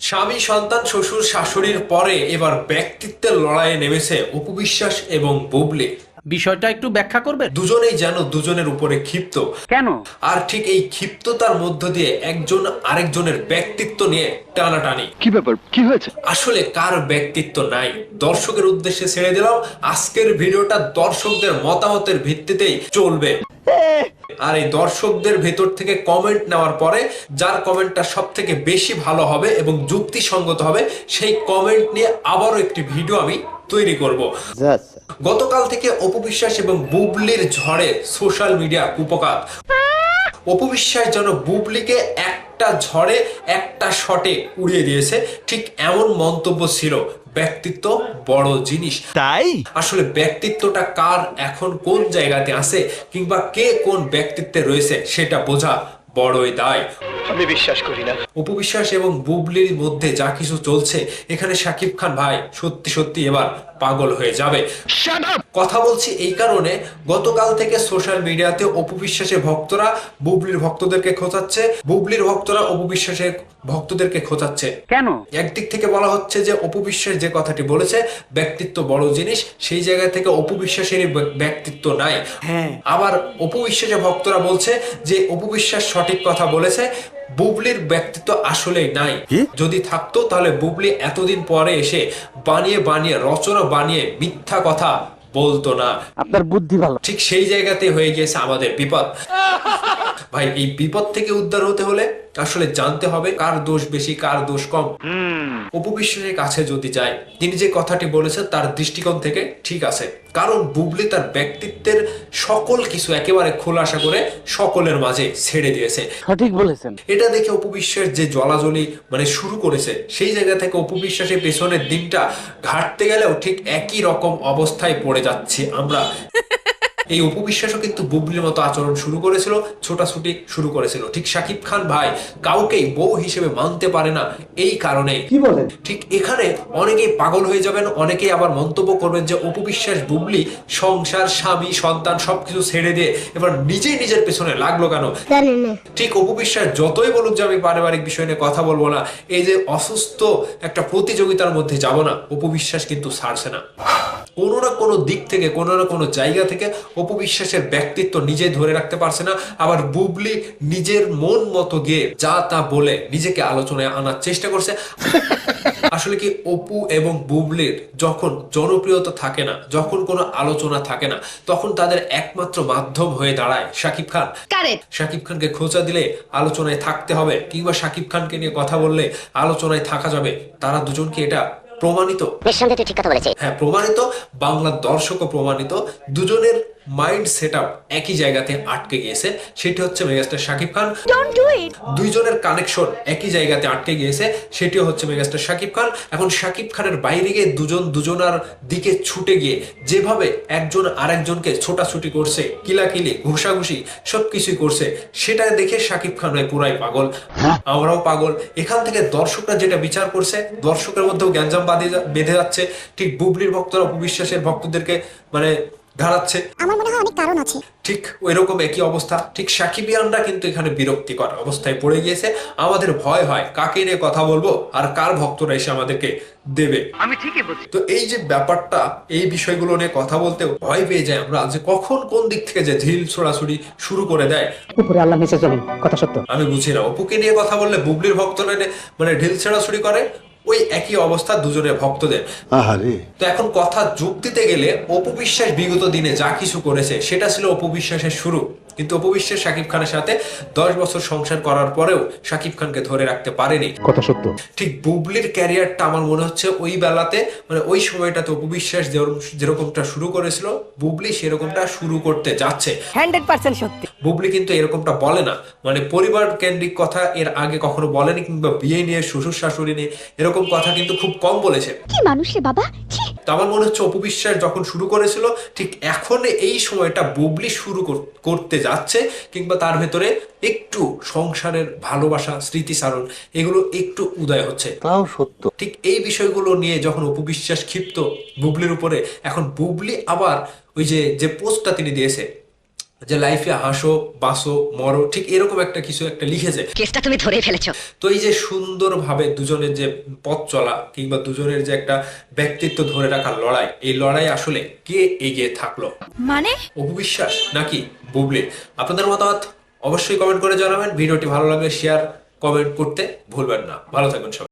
স্বামী সন্তান শ্বশুর শাশুড়ির পরে এবার ব্যক্তিত্বের লড়াইয়ে নেমেছে উপবিশ্বাস এবং বুবলি। বিষয়টা একটু ব্যাখ্যা করবেন? দুজনেই যেন দুজনের উপরে ক্ষিপ্ত। কেন? আর ঠিক এই ক্ষিপ্ততার মধ্য দিয়ে একজন আরেকজনের ব্যক্তিত্ব নিয়ে টানাটানি। কি ব্যাপার? কি হয়েছে? আসলে কার ব্যক্তিত্ব নাই? দর্শকের উদ্দেশ্যে ছেড়ে দিলাম। আজকের ভিডিওটা দর্শকদের মতামতের ভিত্তিতেই চলবে। আর এই দর্শকদের ভেতর থেকে কমেন্ট নেওয়ার পরে যার কমেন্টটা সব থেকে বেশি ভালো হবে এবং যুক্তিসঙ্গত হবে সেই কমেন্ট নিয়ে আবারও একটি ভিডিও আমি তৈরি করব। গতকাল থেকে অপবিশ্বাস এবং বুবলির ঝড়ে সোশ্যাল মিডিয়া কুপকাত। অপবিশ্বাস যেন বুবলিকে একটা ঝড়ে একটা শটে উড়িয়ে দিয়েছে ঠিক এমন মন্তব্য ছিল ব্যক্তিত্ব বড় জিনিস। তাই? আসলে ব্যক্তিত্বটা কার এখন কোন জায়গাতে আছে কিংবা কে কোন ব্যক্তিত্বে রয়েছে সেটা বোঝা বড়ই দায়। আমি বিশ্বাস করি না। উপবিশ্বাস এবং বুবলির মধ্যে যা কিছু চলছে এখানে সাকিব খান ভাই সত্যি সত্যি এবার পাগল হয়ে যাবে। কথা বলছি এই কারণে গতকাল থেকে সোশ্যাল মিডিয়াতে অপবিশ্বাসের ভক্তরা বুবলির ভক্তদেরকে খোঁচাচ্ছে বুবলির ভক্তরা অপবিশ্বাসের ভক্তদেরকে খোঁচাচ্ছে। কেন? একদিক থেকে বলা হচ্ছে যে অপবিশ্বাস যে কথাটি বলেছে ব্যক্তিত্ব বড় জিনিস সেই জায়গা থেকে অপবিশ্বাসের ব্যক্তিত্ব নাই। হ্যাঁ। আবার অপবিশ্বাসের ভক্তরা বলছে যে অপবিশ্বাস সঠিক কথা বলেছে বুবলির ব্যক্তিত্ব আসলেই নাই। যদি থাকতো তাহলে বুবলি এতদিন পরে এসে বানিয়ে বানিয়ে রচনা বানিয়ে মিথ্যা কথা বলতো না। আপনার বুদ্ধি ভালো। ঠিক সেই জায়গাতে হয়ে গেছে আমাদের বিপদ। ভাই এই বিপদ থেকে উদ্ধার হতে হলে আসলে জানতে হবে কার দোষ বেশি কার দোষ কম। উপবিশ্বাসের কাছে যদি যায় তিনি যে কথাটি বলেছেন তার দৃষ্টিকোণ থেকে ঠিক আছে। কারণ বুবলি তার ব্যক্তিত্বের সকল কিছু একেবারে খোলাসা করে সকলের মাঝে ছেড়ে দিয়েছে। সঠিক বলেছেন। এটা দেখে উপবিশ্বাস যে জলাজলি মানে শুরু করেছে সেই জায়গা থেকে উপবিশ্বাসের পেছনের দিনটা ঘাটতে গেলেও ঠিক একই রকম অবস্থায় পড়ে যাচ্ছি আমরা। এই উপবিশ্বাসও কিন্তু বুবলির মতো আচরণ শুরু করেছিল ছোটাছুটি শুরু করেছিল। ঠিক শাকিব খান ভাই কাউকেই বউ হিসেবে মানতে পারে না এই কারণে। কি বলেন? ঠিক এখানে অনেকেই পাগল হয়ে যাবেন অনেকেই আবার মন্তব্য করবেন যে উপবিশ্বাস বুবলি সংসার স্বামী সন্তান সবকিছু ছেড়ে দিয়ে এবার নিজেই নিজের পেছনে লাগল কেন? ঠিক অপবিশ্বাস যতই বলুক যে আমি পারিবারিক বিষয় নিয়ে কথা বলব না এই যে অসুস্থ একটা প্রতিযোগিতার মধ্যে যাব না অপবিশ্বাস কিন্তু ছাড়ছে না। কোনো না কোনো দিক থেকে কোনো না কোনো জায়গা থেকে অপবিশ্বাসের ব্যক্তিত্ব নিজে ধরে রাখতে পারছে না। আবার বুবলি নিজের মন মতো গিয়ে যা তা বলে নিজেকে আলোচনায় আনার চেষ্টা করছে। আসলে কি অপু এবং বুবলির যখন জনপ্রিয়তা থাকে না যখন কোনো আলোচনা থাকে না তখন তাদের একমাত্র মাধ্যম হয়ে দাঁড়ায় শাকিব খান। শাকিব খানকে খোঁচা দিলে আলোচনায় থাকতে হবে কিংবা শাকিব খানকে নিয়ে কথা বললে আলোচনায় থাকা যাবে। তারা দুজনকে এটা প্রমাণিত। নিঃসন্দেহে তুই ঠিক কথা বলেছিস হ্যাঁ প্রমাণিত বাংলার দর্শকও প্রমাণিত। দুজনের মাইন্ড সেট একই জায়গাতে আটকে গিয়েছে সেটি হচ্ছে মেগাস্টার শাকিব খান। দুইজনের কানেকশন একই জায়গাতে আটকে গিয়েছে সেটিও হচ্ছে মেগাস্টার শাকিব খান। এখন শাকিব খানের বাইরে গিয়ে দুজন দুজনার দিকে ছুটে গিয়ে যেভাবে একজন আরেকজনকে ছোটাছুটি করছে কিলাকিলি ঘুষাঘুষি সবকিছুই করছে সেটা দেখে শাকিব খান ভাই পুরাই পাগল। আমরাও পাগল। এখান থেকে দর্শকরা যেটা বিচার করছে দর্শকের মধ্যেও গ্যাঞ্জাম বাঁধে বেঁধে যাচ্ছে। ঠিক বুবলির ভক্তরা উপবিশ্বাসের ভক্তদেরকে মানে ঘাড়াচ্ছে আমার মনে হয় অনেক কারণ আছে। ঠিক ওই রকম একই অবস্থা। ঠিক সাকিবিয়ানরা কিন্তু এখানে বিরক্তিকর অবস্থায় পড়ে গিয়েছে। আমাদের ভয় হয় কাকে নিয়ে কথা বলব আর কার ভক্তরা এসে আমাদেরকে দেবে। আমি ঠিকই বলছি। তো এই যে ব্যাপারটা এই বিষয়গুলো নিয়ে কথা বলতে ভয় পেয়ে যায় আমরা যে কখন কোন দিক থেকে যে ঢিল ছোড়াছুড়ি শুরু করে দেয়। উপরে আল্লাহ নিচে জমিন কথা সত্য। আমি বুঝি না। অপুকে নিয়ে কথা বললে বুবলির ভক্তরা এনে মানে ঢিল ছেড়াছুড়ি করে? ওই একই অবস্থা দুজনের ভক্তদের। আহারে। তো এখন কথা যুক্তিতে গেলে অপবিশ্বাস বিগত দিনে যা কিছু করেছে সেটা ছিল অপবিশ্বাসের শুরু। কিন্তু অপবিশ্বাস শাকিব খানের সাথে দশ বছর সংসার করার পরেও শাকিব খানকে ধরে রাখতে পারেনি। কথা সত্য। ঠিক বুবলির ক্যারিয়ারটা আমার মনে হচ্ছে ওই বেলাতে মানে ওই সময়টাতে অপবিশ্বাস যেরকমটা শুরু করেছিল বুবলি সেরকমটা শুরু করতে যাচ্ছে। হান্ড্রেড পার্সেন্ট সত্যি। বুবলি কিন্তু এরকমটা বলে না। মানে পরিবার কেন্দ্রিক কথা এর আগে কখনো বলেনি কিংবা বিয়ে নিয়ে শ্বশুর শাশুড়ি নিয়ে এরকম কথা কিন্তু খুব কম বলেছে। কি মানুষ বাবা? তো আমার মনে হচ্ছে অপবিশ্বাস যখন শুরু করেছিল ঠিক এখন এই সময়টা বুবলি শুরু করতে যাচ্ছে কিংবা তার ভেতরে একটু সংসারের ভালোবাসা স্মৃতিচারণ এগুলো একটু উদয় হচ্ছে। তাও সত্য। ঠিক এই বিষয়গুলো নিয়ে যখন অপবিশ্বাস ক্ষিপ্ত বুবলির উপরে এখন বুবলি আবার ওই যে যে পোস্টটা তিনি দিয়েছে যে লাইফে হাসো বাসো মরো ঠিক এরকম একটা কিছু একটা লিখেছে কেসটা তুমি ধরেই ফেলেছো। তো এই যে সুন্দরভাবে দুজনের যে পথ চলা কিংবা দুজনের যে একটা ব্যক্তিত্ব ধরে রাখার লড়াই এই লড়াই আসলে কে এগিয়ে থাকল? মানে? অপু বিশ্বাস নাকি বুবলি? আপনাদের মতামত অবশ্যই কমেন্ট করে জানাবেন। ভিডিওটি ভালো লাগলে শেয়ার কমেন্ট করতে ভুলবেন না। ভালো থাকবেন সবাই।